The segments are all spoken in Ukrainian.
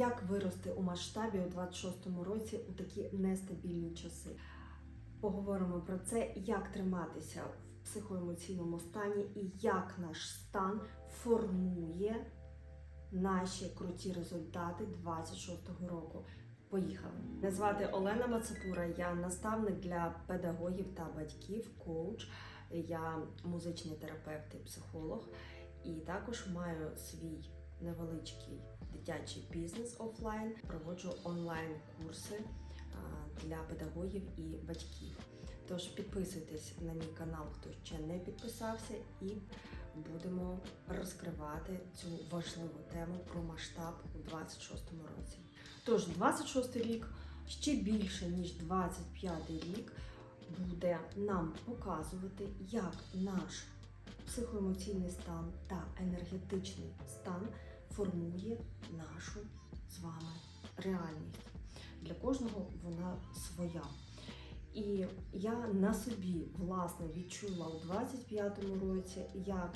Як вирости у масштабі у 26-му році у такі нестабільні часи? Поговоримо про це, як триматися в психоемоційному стані і як наш стан формує наші круті результати 26-го року. Поїхали! Мене звати Олена Мацапура, я наставник для педагогів та батьків, коуч. Я музичний терапевт і психолог, і також маю свій невеличкий дитячий бізнес офлайн. Проводжу онлайн-курси для педагогів і батьків. Тож підписуйтесь на мій канал, хто ще не підписався, і будемо розкривати цю важливу тему про масштаб у 26-му році. Тож 26-й рік ще більше ніж 25-й рік буде нам показувати, як наш психоемоційний стан та енергетичний стан формує нашу з вами реальність. Для кожного вона своя. І я на собі власне відчула у 25-му році, як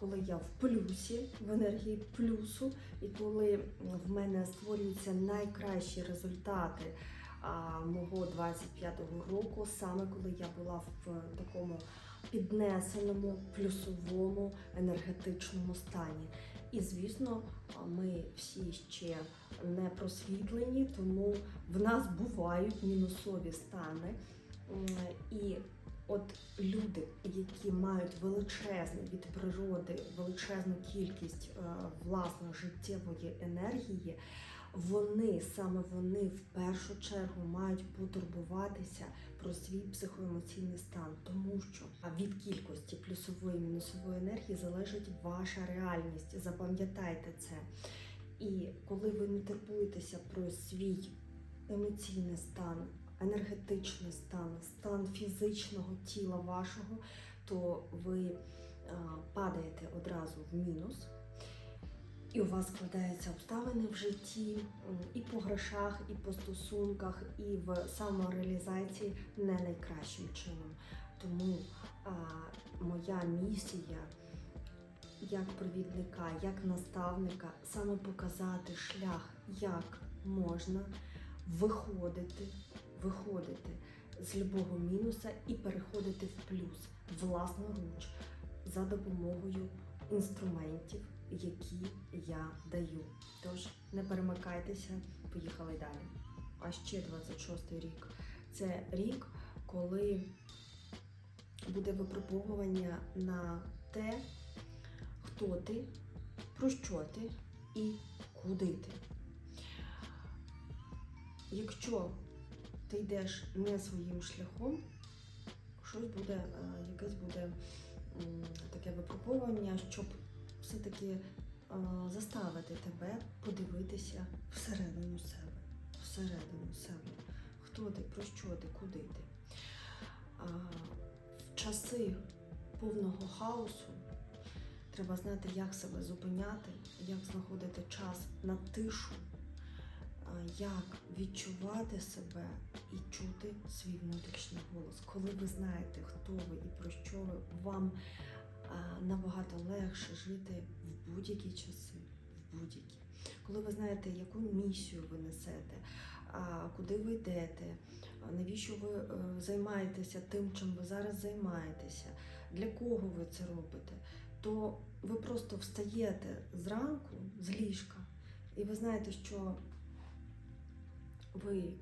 коли я в плюсі, в енергії плюсу, і коли в мене створюються найкращі результати а, мого 25-го року, саме коли я була в такому піднесеному, плюсовому енергетичному стані. І звісно, ми всі ще не просвітлені, тому в нас бувають мінусові стани. І от люди, які мають величезну від природи, величезну кількість е, власної життєвої енергії, вони саме вони в першу чергу мають потурбуватися про свій психоемоційний стан, тому що від кількості плюсової мінусової енергії залежить ваша реальність. Запам'ятайте це. І коли ви не турбуєтеся про свій емоційний стан, енергетичний стан, стан фізичного тіла вашого, то ви а, падаєте одразу в мінус. І у вас складаються обставини в житті і по грошах, і по стосунках, і в самореалізації не найкращим чином. Тому а, моя місія як провідника, як наставника саме показати шлях, як можна виходити, виходити з любого мінуса і переходити в плюс власноруч за допомогою інструментів, які я даю. Тож не перемикайтеся, поїхали далі. А ще 26 рік. Це рік, коли буде випробовування на те, хто ти, про що ти і куди ти. Якщо ти йдеш не своїм шляхом, щось буде, е, якесь буде таке випробовування, щоб все-таки е, заставити тебе подивитися всередину себе, всередину себе. Хто ти, про що ти, куди ти. В часи повного хаосу треба знати, як себе зупиняти, як знаходити час на тишу, як відчувати себе і чути свій внутрішній голос. Коли ви знаєте, хто ви і про що ви, вам набагато легше жити в будь-які часи, будь-які. Коли ви знаєте, яку місію ви несете, куди ви йдете, навіщо ви е, займаєтеся тим, чим ви зараз займаєтеся, для кого ви це робите, то ви просто встаєте зранку з ліжка, і ви знаєте, що ви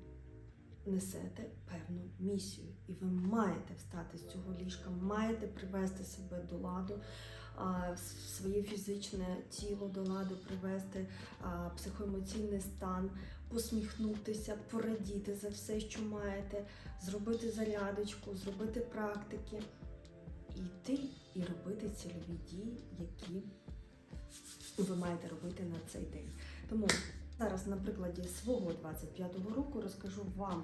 несете певну місію, і ви маєте встати з цього ліжка, маєте привести себе до ладу, своє фізичне тіло до ладу, привести психоемоційний стан, посміхнутися, порадіти за все, що маєте, зробити зарядочку, зробити практики, і йти і робити цільові дії, які ви маєте робити на цей день. Тому зараз на прикладі свого 25-го року розкажу вам,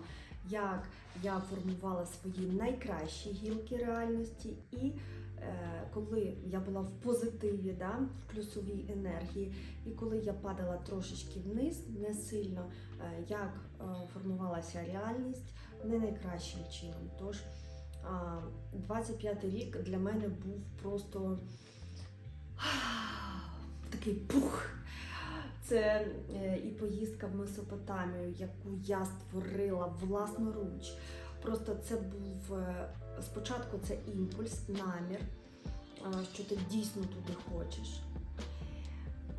як я формувала свої найкращі гілки реальності, і е, коли я була в позитиві, да, в плюсовій енергії, і коли я падала трошечки вниз, не сильно, е, як е, формувалася реальність не найкращим чином. Тож а, 25 рік для мене був просто такий пух. Це е, і поїздка в Месопотамію, яку я створила власноруч. Просто це був е, спочатку це імпульс, намір, е, що ти дійсно туди хочеш.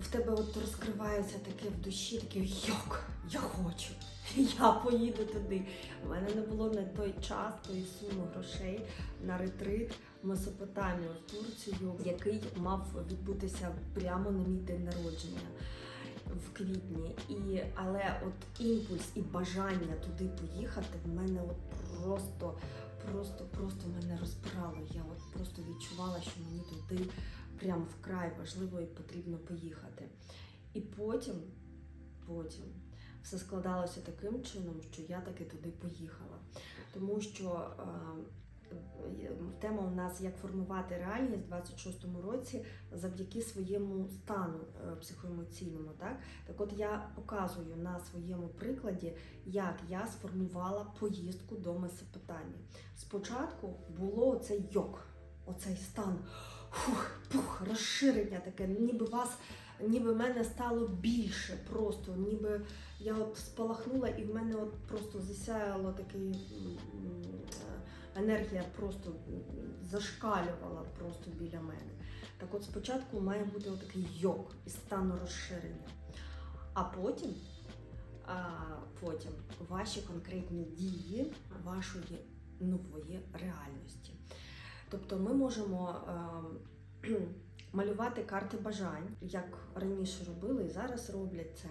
В тебе от розкривається таке в душі, таке йок, я хочу, я поїду туди. У мене не було на той час тої суми грошей на ретрит в Месопотамію в Турцію, який мав відбутися прямо на мій день народження в квітні. І, але от імпульс і бажання туди поїхати в мене от просто, просто, просто мене розбирало. Я от просто відчувала, що мені туди прям вкрай важливо і потрібно поїхати. І потім, потім все складалося таким чином, що я таки туди поїхала. Тому що е, тема у нас як формувати реальність в 26-му році завдяки своєму стану е, психоемоційному. Так? так от я показую на своєму прикладі, як я сформувала поїздку до Месопотамії. Спочатку було цей йок, оцей стан фух, пух, розширення таке, ніби вас, ніби мене стало більше просто, ніби я от спалахнула і в мене от просто засяяло такий енергія просто зашкалювала просто біля мене. Так от спочатку має бути отакий йок і стану розширення. А потім, а, потім ваші конкретні дії вашої нової реальності. Тобто ми можемо е, малювати карти бажань, як раніше робили і зараз роблять це.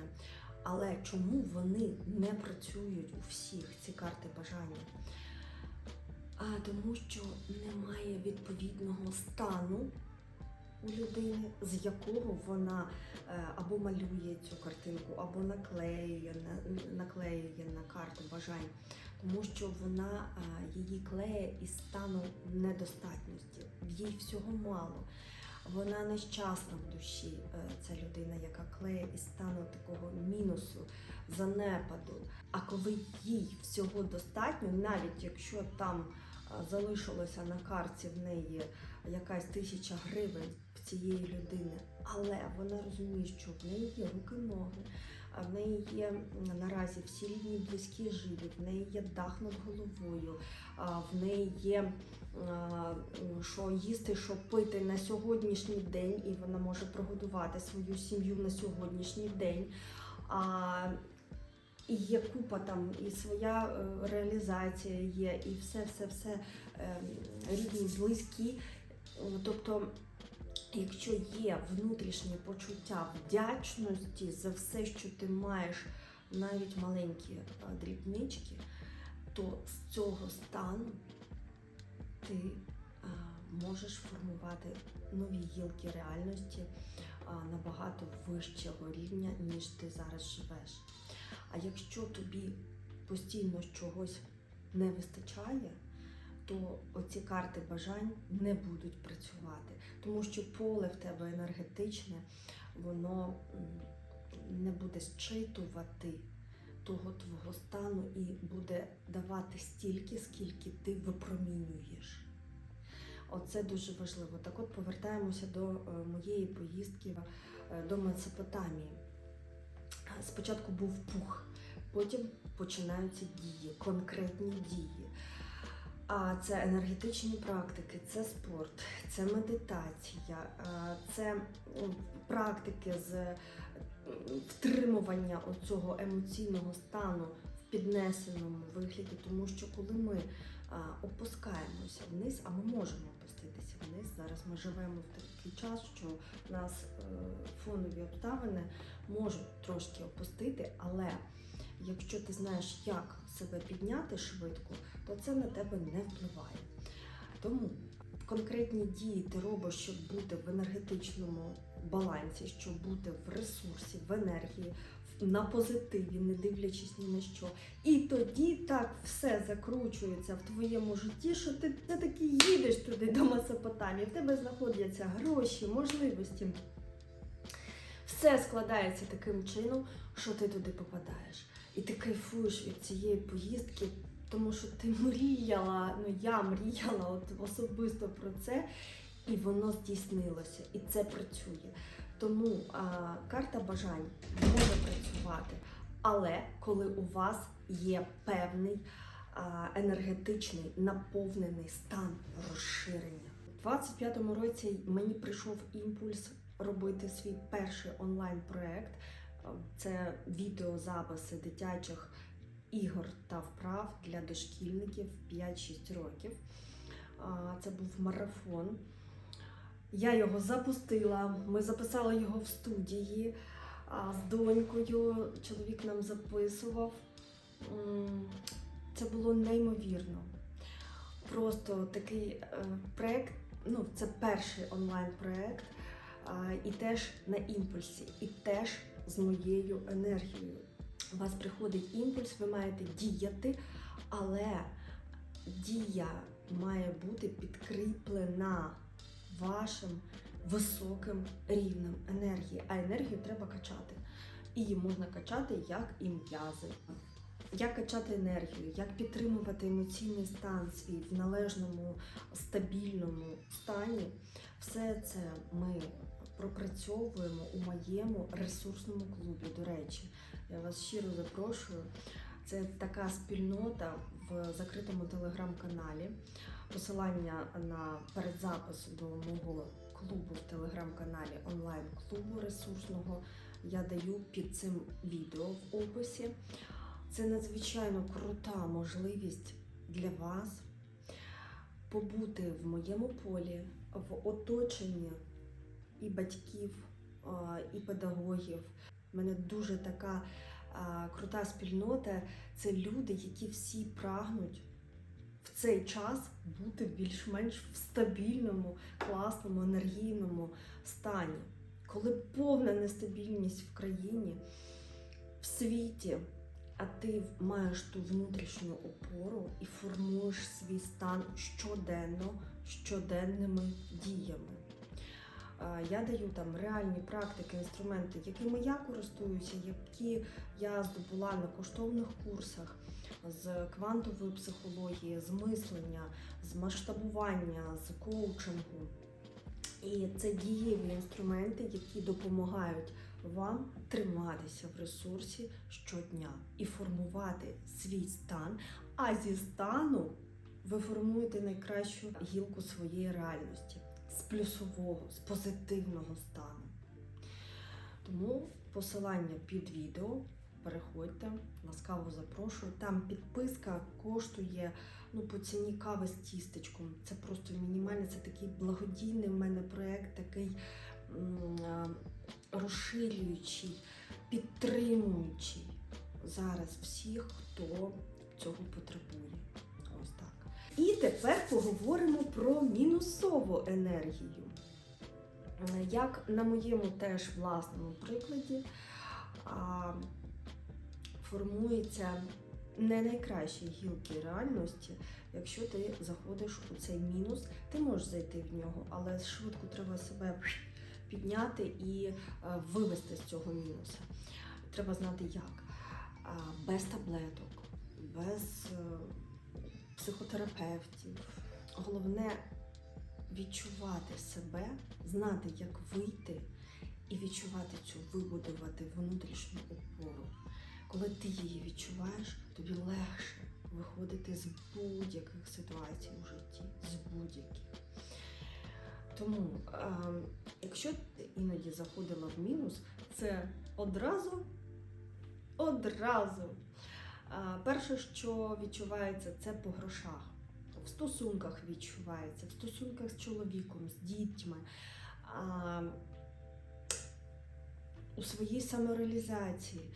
Але чому вони не працюють у всіх ці карти бажання? Тому що немає відповідного стану у людини, з якого вона е, або малює цю картинку, або наклеює, на- наклеює на карту бажань тому що вона її клеє із стану недостатності. Їй всього мало. Вона нещасна в душі, е, ця людина, яка клеє із стану такого мінусу, занепаду. А коли їй всього достатньо, навіть якщо там залишилося на карті в неї якась тисяча гривень цієї людини, але вона розуміє, що в неї є руки, ноги, в неї є наразі всі рідні близькі живі, в неї є дах над головою, в неї є що їсти, що пити на сьогоднішній день, і вона може прогодувати свою сім'ю на сьогоднішній день. А, і є купа там, і своя е, реалізація є, і все, все, все е, рідні, близькі. Е, Тобто якщо є внутрішнє почуття вдячності за все, що ти маєш, навіть маленькі дрібнички, то з цього стану ти можеш формувати нові гілки реальності набагато вищого рівня, ніж ти зараз живеш. А якщо тобі постійно чогось не вистачає, то оці карти бажань не будуть працювати, тому що поле в тебе енергетичне, воно не буде зчитувати того твого стану і буде давати стільки, скільки ти випромінюєш. Оце дуже важливо. Так от повертаємося до е, моєї поїздки е, до Месопотамії. Спочатку був пух, потім починаються дії, конкретні дії. А це енергетичні практики, це спорт, це медитація, це практики з втримування оцього емоційного стану піднесеному вигляді, тому що коли ми опускаємося вниз, а ми можемо опуститися вниз. Зараз ми живемо в такий час, що нас е, фонові обставини можуть трошки опустити, але якщо ти знаєш, як себе підняти швидко, то це на тебе не впливає. Тому конкретні дії ти робиш, щоб бути в енергетичному балансі, щоб бути в ресурсі, в енергії, на позитиві, не дивлячись ні на що. І тоді так все закручується в твоєму житті, що ти все-таки їдеш туди до Месопотамії, в тебе знаходяться гроші, можливості. Все складається таким чином, що ти туди попадаєш. І ти кайфуєш від цієї поїздки, тому що ти мріяла, ну я мріяла от особисто про це, і воно здійснилося, і це працює. Тому а, карта бажань може працювати, але коли у вас є певний енергетичний наповнений стан розширення. У 25-му році мені прийшов імпульс робити свій перший онлайн-проект. Це відеозаписи дитячих ігор та вправ для дошкільників 5-6 років. Це був марафон. Я його запустила. Ми записали його в студії з донькою. Чоловік нам записував. Це було неймовірно. Просто такий е, проект, ну, це перший онлайн-проект, а, і теж на імпульсі, і теж з моєю енергією. У вас приходить імпульс, ви маєте діяти, але дія має бути підкріплена вашим високим рівнем енергії. А енергію треба качати. Її можна качати як і м'язи. Як качати енергію, як підтримувати емоційний стан свій в належному стабільному стані, все це ми пропрацьовуємо у моєму ресурсному клубі. До речі, я вас щиро запрошую. Це така спільнота в закритому телеграм-каналі. Посилання на передзапис до мого клубу в телеграм-каналі онлайн-клубу ресурсного я даю під цим відео в описі. Це надзвичайно крута можливість для вас побути в моєму полі, в оточенні і батьків, і педагогів. У мене дуже така крута спільнота. Це люди, які всі прагнуть цей час бути більш-менш в стабільному, класному, енергійному стані. Коли повна нестабільність в країні, в світі, а ти маєш ту внутрішню опору і формуєш свій стан щоденно, щоденними діями. Я даю там реальні практики, інструменти, якими я користуюся, які я здобула на коштовних курсах з квантової психології, з мислення, з масштабування, з коучингу. І це дієві інструменти, які допомагають вам триматися в ресурсі щодня і формувати свій стан. А зі стану ви формуєте найкращу гілку своєї реальності з плюсового, з позитивного стану. Тому посилання під відео. Переходьте, ласкаво запрошую. Там підписка коштує ну, по ціні кави з тістечком. Це просто мінімально, це такий благодійний в мене проєкт, такий розширюючий, підтримуючий зараз всіх, хто цього потребує. Ось так. І тепер поговоримо про мінусову енергію. Як на моєму теж власному прикладі. А, формуються не найкращі гілки реальності. Якщо ти заходиш у цей мінус, ти можеш зайти в нього, але швидко треба себе підняти і е, вивести з цього мінуса. Треба знати як. Без таблеток, без е, психотерапевтів. Головне відчувати себе, знати, як вийти і відчувати цю, вибудувати внутрішню опору. Коли ти її відчуваєш, тобі легше виходити з будь-яких ситуацій у житті, з будь-яких. Тому, е, якщо ти іноді заходила в мінус, це одразу, одразу. Е, перше, що відчувається, це по грошах. В стосунках відчувається, в стосунках з чоловіком, з дітьми. Е, у своїй самореалізації.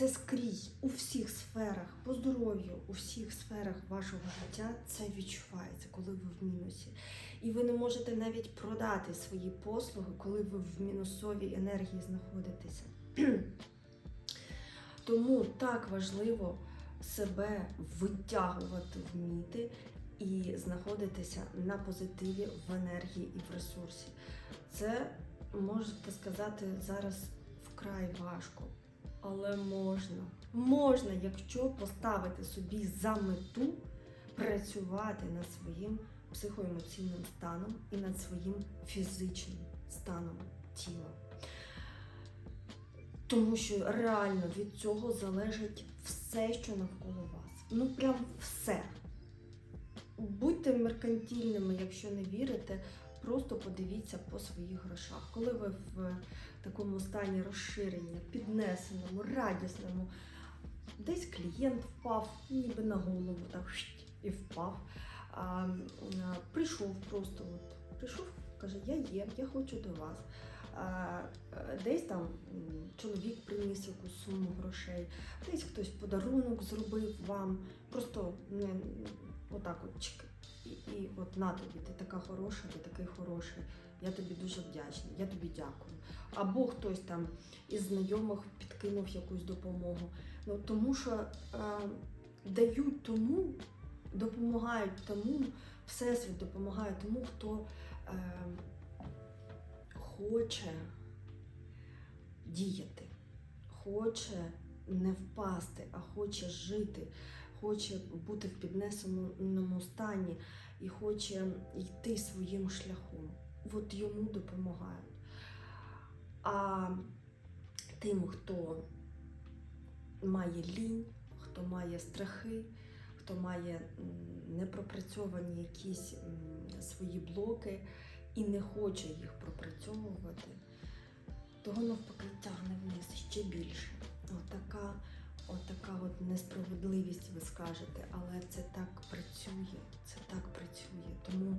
Це скрізь у всіх сферах, по здоров'ю, у всіх сферах вашого життя це відчувається, коли ви в мінусі. І ви не можете навіть продати свої послуги, коли ви в мінусовій енергії знаходитеся. Тому так важливо себе витягувати, вміти і знаходитися на позитиві в енергії і в ресурсі. Це можете сказати зараз вкрай важко. Але можна. Можна, якщо поставити собі за мету працювати над своїм психоемоційним станом і над своїм фізичним станом тіла. Тому що реально від цього залежить все, що навколо вас. Ну прям все. Будьте меркантильними, якщо не вірите, просто подивіться по своїх грошах. Коли ви в такому стані розширення, піднесеному, радісному, десь клієнт впав, ніби на голову, так і впав. А, прийшов просто, от, прийшов, каже, я є, я хочу до вас. А, десь там чоловік приніс якусь суму грошей, десь хтось подарунок зробив вам, просто не отак от. І, от на тобі, ти така хороша, ти такий хороший. Я тобі дуже вдячна, я тобі дякую. Або хтось там із знайомих підкинув якусь допомогу. Ну тому що е, дають тому, допомагають тому, всесвіт допомагає тому, хто е, хоче діяти, хоче не впасти, а хоче жити, хоче бути в піднесеному стані і хоче йти своїм шляхом. От йому допомагають. А тим, хто має лінь, хто має страхи, хто має непропрацьовані якісь свої блоки і не хоче їх пропрацьовувати, того навпаки тягне вниз ще більше. Отака, отака от несправедливість, ви скажете, але це так працює, це так працює. Тому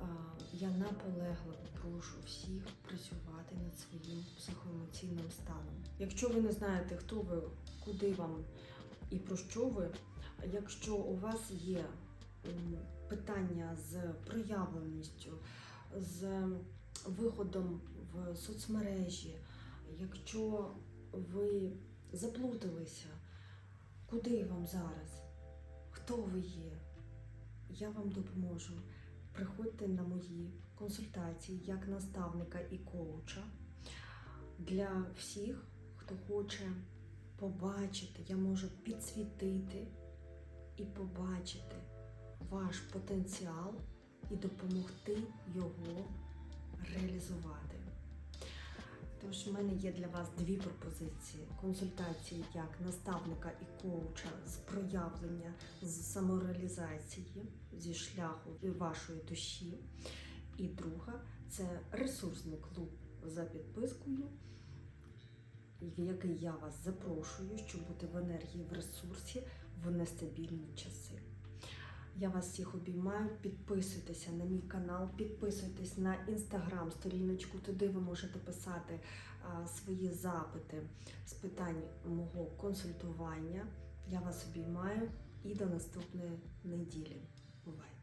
а, я наполегливо прошу всіх працювати над своїм психоемоційним станом. Якщо ви не знаєте, хто ви, куди вам і про що ви, якщо у вас є питання з проявленістю, з виходом в соцмережі, якщо ви заплуталися, куди вам зараз, хто ви є, я вам допоможу. Приходьте на мої консультації як наставника і коуча для всіх, хто хоче побачити, я можу підсвітити і побачити ваш потенціал і допомогти його реалізувати. Тож в мене є для вас дві пропозиції: консультації як наставника і коуча з проявлення, з самореалізації зі шляху вашої душі. І друга це ресурсний клуб за підпискою, в який я вас запрошую, щоб бути в енергії в ресурсі в нестабільні часи. Я вас всіх обіймаю. Підписуйтеся на мій канал, підписуйтесь на інстаграм сторіночку. Туди ви можете писати а, свої запити з питань мого консультування. Я вас обіймаю і до наступної неділі. Бувайте!